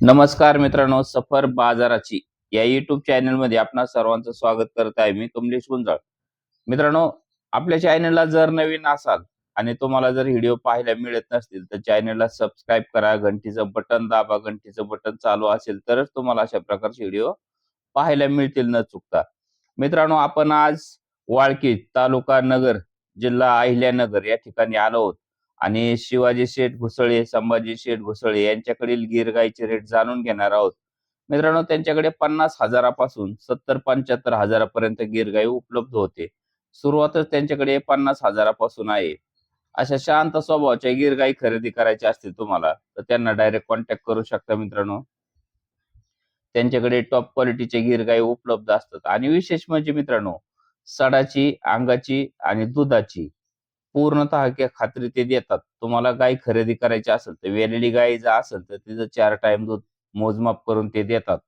नमस्कार मित्रांनो सफर बाजाराची या युट्यूब चॅनलमध्ये आपणा सर्वांचं स्वागत करत आहे. मी कमलेश गुंजाळ. मित्रांनो आपल्या चॅनलला जर नवीन असाल आणि तुम्हाला जर व्हिडिओ पाहायला मिळत नसतील तर चॅनलला सबस्क्राईब करा घंटीचं बटन दाबा घंटीचं बटन चालू असेल तरच तुम्हाला अशा प्रकारचे व्हिडिओ पाहायला मिळतील न चुकता. मित्रांनो आपण आज वाळकी तालुका नगर जिल्हा अहिल्यानगर या ठिकाणी आलो आहोत. आणि शिवाजी शेठ घुसळे संभाजी शेठ घुसळे यांच्याकडील गीर गाईचे रेट जाणून घेणार आहोत. मित्रांनो त्यांच्याकडे पन्नास हजारापासून सत्तर पंच्याहत्तर हजारापर्यंत गीरगाई उपलब्ध होते. सुरुवातच त्यांच्याकडे पन्नास हजारापासून आहे. अशा शांत स्वभावाच्या गीरगाई खरेदी करायची असतील तुम्हाला तर त्यांना डायरेक्ट कॉन्टॅक्ट करू शकता मित्रांनो. त्यांच्याकडे टॉप क्वालिटीचे गीर गाई उपलब्ध असतात. आणि विशेष म्हणजे मित्रांनो सडाची अंगाची आणि दुधाची पूर्णतः किंवा खात्री ते देतात. तुम्हाला गाय खरेदी करायची असेल तर वेलेली गाय जर असेल तर तिचं चार टाइम दूध मोजमाप करून ते देतात.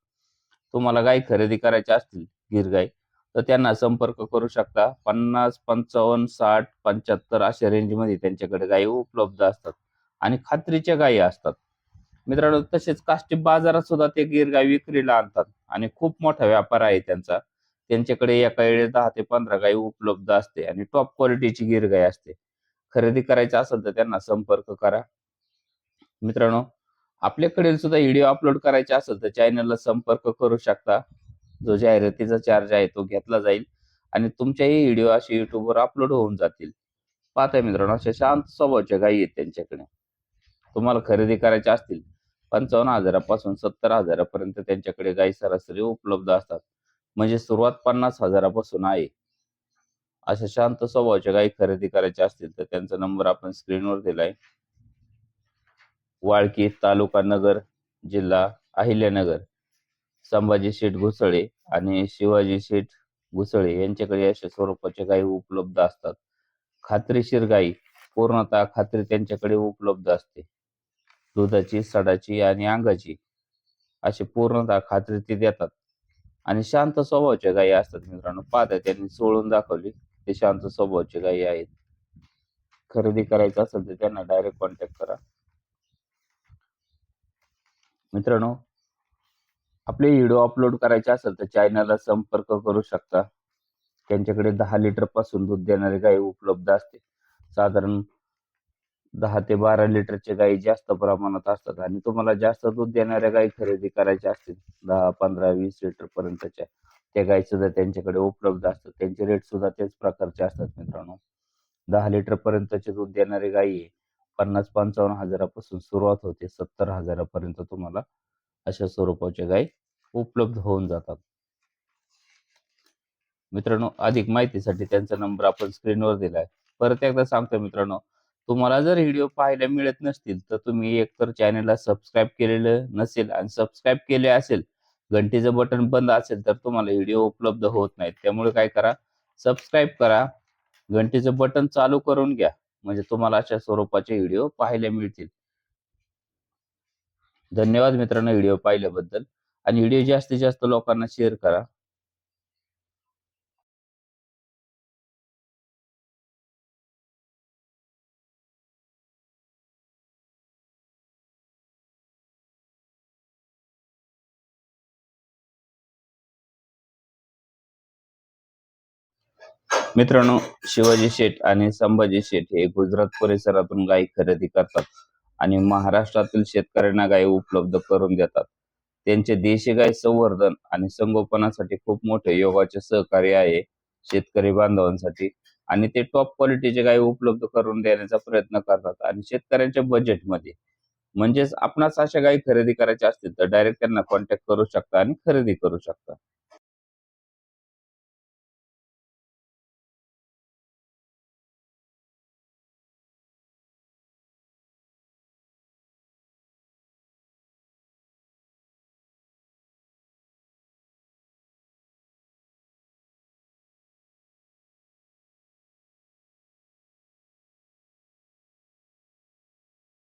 तुम्हाला गाय खरेदी करायची असतील गिर गाय तर त्यांना संपर्क करू शकता. पन्नास पंचावन्न साठ पंच्याहत्तर अशा रेंजमध्ये त्यांच्याकडे गायी उपलब्ध असतात आणि खात्रीच्या गायी असतात. मित्रांनो तसेच काष्टी बाजारात सुद्धा ते गिर गाय विक्रीला आणतात आणि खूप मोठा व्यापार आहे त्यांचा. त्यांच्याकडे एका वेळेस दहा ते पंधरा गायी उपलब्ध असते आणि टॉप क्वालिटीची गिर गाय असते. खरेदी करायची असेल तर त्यांना संपर्क करा. मित्रांनो आपल्याकडे सुद्धा व्हिडिओ अपलोड करायचे असेल तर चॅनलला संपर्क करू शकता. जो जाहिरातीचा चार्ज आहे तो घेतला जाईल आणि तुमच्याही व्हिडिओ असे युट्यूबवर अपलोड होऊन जातील. पाहताय मित्रांनो अशा शांत स्वभावाच्या गायी आहेत त्यांच्याकडे. तुम्हाला खरेदी करायच्या असतील पंचावन्न हजारापासून सत्तर हजारापर्यंत त्यांच्याकडे गायी सरासरी उपलब्ध असतात. म्हणजे सुरुवात पन्नास हजारापासून आहे. अशा शांत स्वभावाच्या गायी खरेदी करायच्या असतील तर त्यांचा नंबर आपण स्क्रीनवर दिलाय. वाळकी तालुका नगर जिल्हा अहिल्यानगर संभाजी शेठ घुसळे आणि शिवाजी शेठ घुसळे यांच्याकडे अशा स्वरूपाच्या गायी उपलब्ध असतात. खात्रीशीर गायी पूर्णतः खात्री त्यांच्याकडे उपलब्ध असते. दुधाची सडाची आणि अंगाची अशी पूर्णतः खात्री ते देतात. आणि शांत स्वभावाच्या गायी असतात मित्रांनो. पाहता त्यांनी सोडून दाखवली. ते शांत स्वभावाचे गायी आहेत. खरेदी करायचं असेल तर त्यांना डायरेक्ट कॉन्टॅक्ट करा. मित्रांनो आपले व्हिडिओ अपलोड करायचे असेल तर चायनाला संपर्क करू शकता. त्यांच्याकडे दहा लिटरपासून दूध देणारी गाय उपलब्ध असते. साधारण दहा ते बारा लिटरचे गायी जास्त प्रमाणात असतात आणि तुम्हाला जास्त दूध देणाऱ्या गायी खरेदी करायच्या असतील दहा पंधरा वीस लिटर पर्यंतच्या त्या गायी सुद्धा त्यांच्याकडे उपलब्ध असतात. त्यांचे रेट सुद्धा तेच प्रकारचे असतात मित्रांनो. दहा लिटर पर्यंतचे दूध देणारे गायी पन्नास पंचावन्न हजारापासून सुरुवात होते. सत्तर हजारापर्यंत तुम्हाला अशा स्वरूपाच्या गायी उपलब्ध होऊन जातात. मित्रांनो अधिक माहितीसाठी त्यांचा नंबर आपण स्क्रीनवर दिलाय. परत एकदा सांगतो मित्रांनो तुम्हाला जर व्हिडिओ पाहायला मिळत नसतील तर तुम्ही एकतर चॅनलला सबस्क्राईब केलेलं नसेल आणि सबस्क्राईब केले असेल घंटीचं बटन बंद असेल तर तुम्हाला व्हिडिओ उपलब्ध होत नाहीत. त्यामुळे काय करा सबस्क्राईब करा घंटीचं बटन चालू करून घ्या. म्हणजे तुम्हाला अशा स्वरूपाचे व्हिडिओ पाहायला मिळतील. धन्यवाद मित्रांनो व्हिडिओ पाहिल्याबद्दल. आणि व्हिडिओ जास्तीत जास्त लोकांना शेअर करा. मित्रांनो शिवाजी शेठ आणि संभाजी शेठ हे गुजरात परिसरातून गायी खरेदी करतात आणि महाराष्ट्रातील शेतकऱ्यांना गायी उपलब्ध करून देतात. त्यांचे देशी गाय संवर्धन आणि संगोपनासाठी खूप मोठे योगाचे सहकार्य आहे शेतकरी बांधवांसाठी आणि ते टॉप क्वालिटीचे गाय उपलब्ध करून देण्याचा प्रयत्न करतात आणि शेतकऱ्यांच्या बजेटमध्ये म्हणजेच आपणास अशा गायी खरेदी करायच्या असतील तर डायरेक्ट त्यांना कॉन्टॅक्ट करू शकता आणि खरेदी करू शकता.